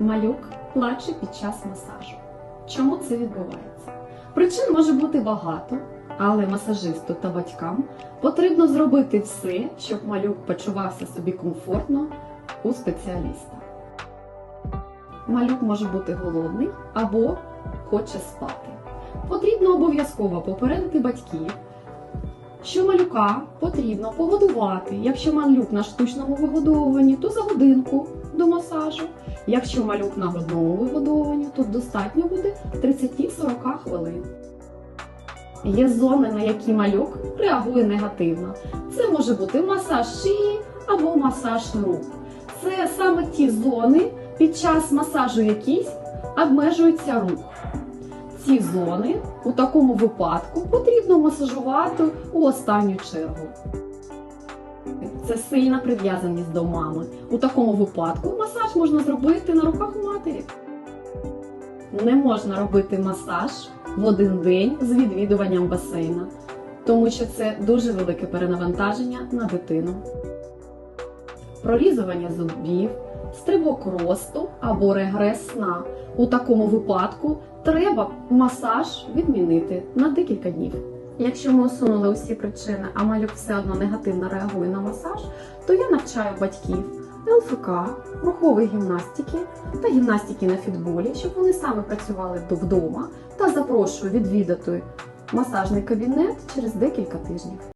малюк плаче під час масажу. Чому це відбувається? Причин може бути багато, але масажисту та батькам потрібно зробити все, щоб малюк почувався собі комфортно у спеціаліста. Малюк може бути голодний або хоче спати. Потрібно обов'язково попередити батьків, що малюка потрібно погодувати. Якщо малюк на штучному вигодовуванні, то за годинку до масажу. Якщо малюк на грудному вигодовуванні, то достатньо буде 30-40 хвилин. Є зони, на які малюк реагує негативно. Це може бути масаж шиї або масаж рук. Це саме ті зони, під час масажу яких обмежується рух. Ці зони у такому випадку потрібно масажувати у останню чергу. Це сильна прив'язаність до мами. У такому випадку масаж можна зробити на руках у матері. Не можна робити масаж в один день з відвідуванням басейна, тому що це дуже велике перенавантаження на дитину. Прорізування зубів, стрибок росту або регрес сна. У такому випадку треба масаж відмінити на декілька днів. Якщо ми усунули усі причини, а малюк все одно негативно реагує на масаж, то я навчаю батьків ЛФК, рухової гімнастики та гімнастики на фітболі, щоб вони саме працювали вдома та запрошую відвідати масажний кабінет через декілька тижнів.